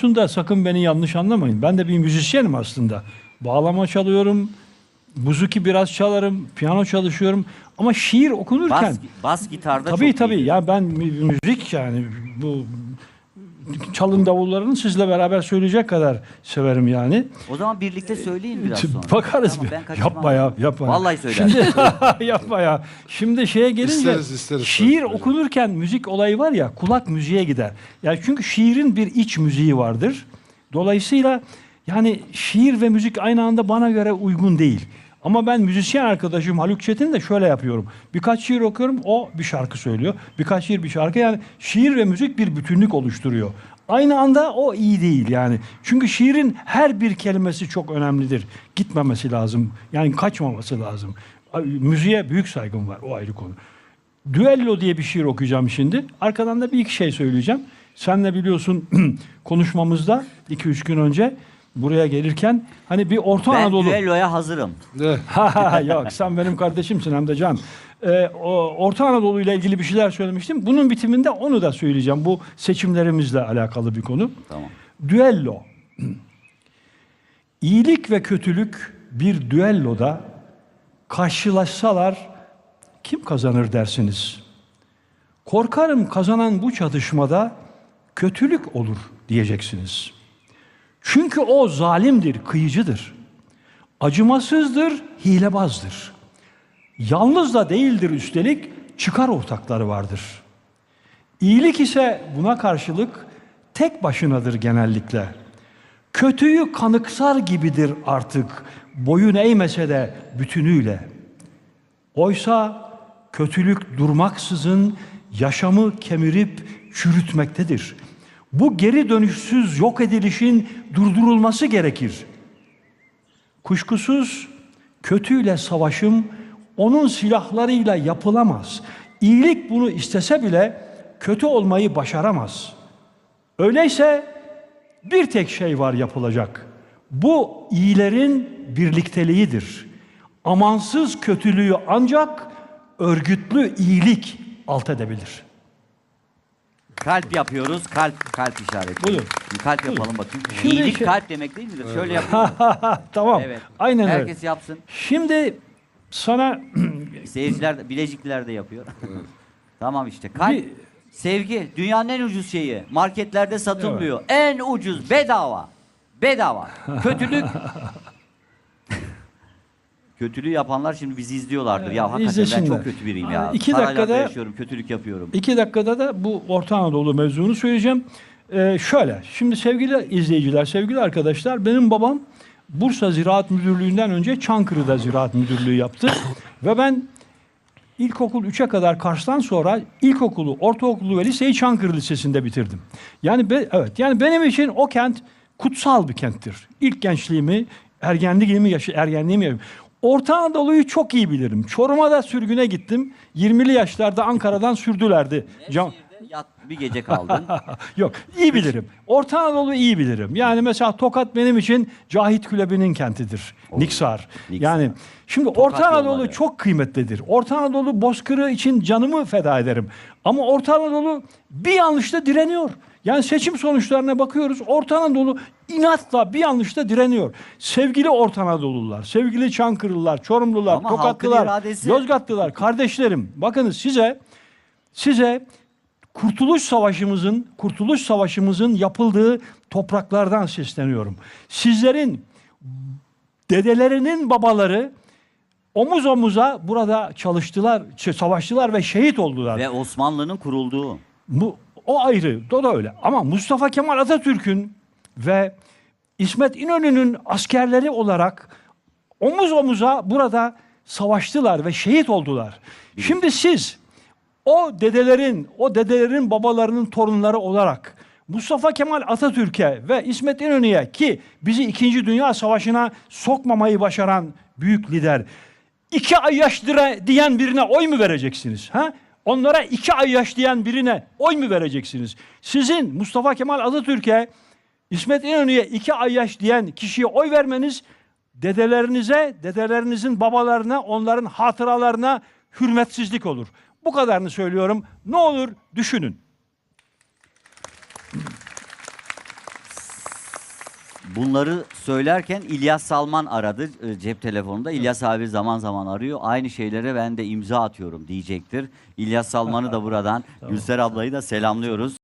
konusunda sakın beni yanlış anlamayın. Ben de bir müzisyenim aslında. Bağlama çalıyorum, buzuki biraz çalarım, piyano çalışıyorum. Ama şiir okunurken... Bas, bas gitarda tabii çok tabii iyidir. ya ben mü- müzik yani bu çalın davullarını sizle beraber söyleyecek kadar severim yani. O zaman birlikte söyleyin biraz sonra. Bakarız Tamam, bir. ben kaçırmam. Yapma ya, yapma. ya. Vallahi söyler. Şimdi yapma ya. Şimdi şeye gelince İsteriz, isteriz. şiir Tabii. okunurken müzik olayı var ya kulak müziğe gider. Yani çünkü şiirin bir iç müziği vardır. Dolayısıyla yani şiir ve müzik aynı anda bana göre uygun değil. Ama ben müzisyen arkadaşım Haluk Çetin de şöyle yapıyorum. Birkaç şiir okuyorum, o bir şarkı söylüyor. Birkaç şiir bir şarkı. Yani şiir ve müzik bir bütünlük oluşturuyor. Aynı anda o iyi değil yani. Çünkü şiirin her bir kelimesi çok önemlidir. Gitmemesi lazım. Yani kaçmaması lazım. Müziğe büyük saygım var. O ayrı konu. Düello diye bir şiir okuyacağım şimdi. Arkadan da bir iki şey söyleyeceğim. Sen de biliyorsun konuşmamızda 2-3 gün önce buraya gelirken hani bir Orta Ben Anadolu... düelloya hazırım. Yok sen benim kardeşimsin hem de can. Ee, o, Orta Anadolu ile ilgili bir şeyler söylemiştim. Bunun bitiminde onu da söyleyeceğim. Bu seçimlerimizle alakalı bir konu. Tamam. Düello. İyilik ve kötülük bir düelloda karşılaşsalar kim kazanır dersiniz? Korkarım kazanan bu çatışmada kötülük olur diyeceksiniz. Çünkü o zalimdir, kıyıcıdır. Acımasızdır, hilebazdır. Yalnız da değildir üstelik, çıkar ortakları vardır. İyilik ise buna karşılık tek başınadır genellikle. Kötüyü kanıksar gibidir artık, boyun eğmese de bütünüyle. Oysa kötülük durmaksızın yaşamı kemirip çürütmektedir. Bu geri dönüşsüz yok edilişin durdurulması gerekir. Kuşkusuz kötüyle savaşım onun silahlarıyla yapılamaz. İyilik bunu istese bile kötü olmayı başaramaz. Öyleyse bir tek şey var yapılacak. Bu iyilerin birlikteliğidir. Amansız kötülüğü ancak örgütlü iyilik alt edebilir. Kalp yapıyoruz. Kalp kalp işareti. Buyurun. Bir kalp yapalım bakayım. Şimdi İyilik şey- kalp demek değil midir? Şöyle yapalım. tamam. evet. Aynen öyle. Herkes yapsın. Şimdi sana Seyirciler de, Bilecikliler de yapıyor. tamam işte. Kalp, Bir- sevgi dünyanın en ucuz şeyi. Marketlerde satılmıyor. En ucuz bedava. Bedava. Kötülük Kötülüğü yapanlar şimdi bizi izliyorlardır. Ya hakikaten ben çok kötü biriyim ya. İki Saraylarda dakikada- yaşıyorum, kötülük yapıyorum. İki dakikada da bu Orta Anadolu mevzunu söyleyeceğim. Ee, şöyle, şimdi sevgili izleyiciler, sevgili arkadaşlar, benim babam Bursa Ziraat Müdürlüğü'nden önce Çankırı'da Ziraat Müdürlüğü yaptı. Ve ben ilkokul 3'e kadar Kars'tan sonra ilkokulu, ortaokulu ve liseyi Çankırı Lisesi'nde bitirdim. Yani be- evet, yani benim için o kent kutsal bir kenttir. İlk gençliğimi, ergenliğimi, yaşı, ergenliğimi yaşadım. Orta Anadolu'yu çok iyi bilirim. Çorum'a da sürgüne gittim. 20'li yaşlarda Ankara'dan sürdülerdi. Nevşehir'de yat, bir gece kaldın. Yok, iyi bilirim. Orta Anadolu iyi bilirim. Yani mesela Tokat benim için Cahit Külebi'nin kentidir. Niksar. Niksar. Yani şimdi Orta Anadolu yolları. çok kıymetlidir. Orta Anadolu bozkırı için canımı feda ederim. Ama Orta Anadolu bir yanlışta direniyor. Yani seçim sonuçlarına bakıyoruz. Orta Anadolu inatla bir yanlışta direniyor. Sevgili Orta Anadolulular, sevgili Çankırılılar, Çorumlular, Ama Tokatlılar, iradesi- Yozgatlılar, kardeşlerim. Bakınız size size Kurtuluş Savaşımızın Kurtuluş Savaşımızın yapıldığı topraklardan sesleniyorum. Sizlerin dedelerinin babaları omuz omuza burada çalıştılar, savaştılar ve şehit oldular. Ve Osmanlı'nın kurulduğu. Bu o ayrı, o da öyle. Ama Mustafa Kemal Atatürk'ün ve İsmet İnönü'nün askerleri olarak omuz omuza burada savaştılar ve şehit oldular. Şimdi siz o dedelerin, o dedelerin babalarının torunları olarak Mustafa Kemal Atatürk'e ve İsmet İnönü'ye ki bizi 2. Dünya Savaşı'na sokmamayı başaran büyük lider iki ay yaş diyen birine oy mu vereceksiniz? Ha? Onlara iki ay yaş diyen birine oy mu vereceksiniz? Sizin Mustafa Kemal Atatürk'e, İsmet İnönü'ye iki ay yaş diyen kişiye oy vermeniz dedelerinize, dedelerinizin babalarına, onların hatıralarına hürmetsizlik olur. Bu kadarını söylüyorum. Ne olur düşünün. Bunları söylerken İlyas Salman aradı e, cep telefonunda. İlyas abi zaman zaman arıyor. Aynı şeylere ben de imza atıyorum diyecektir. İlyas Salman'ı da buradan Gülser ablayı da selamlıyoruz.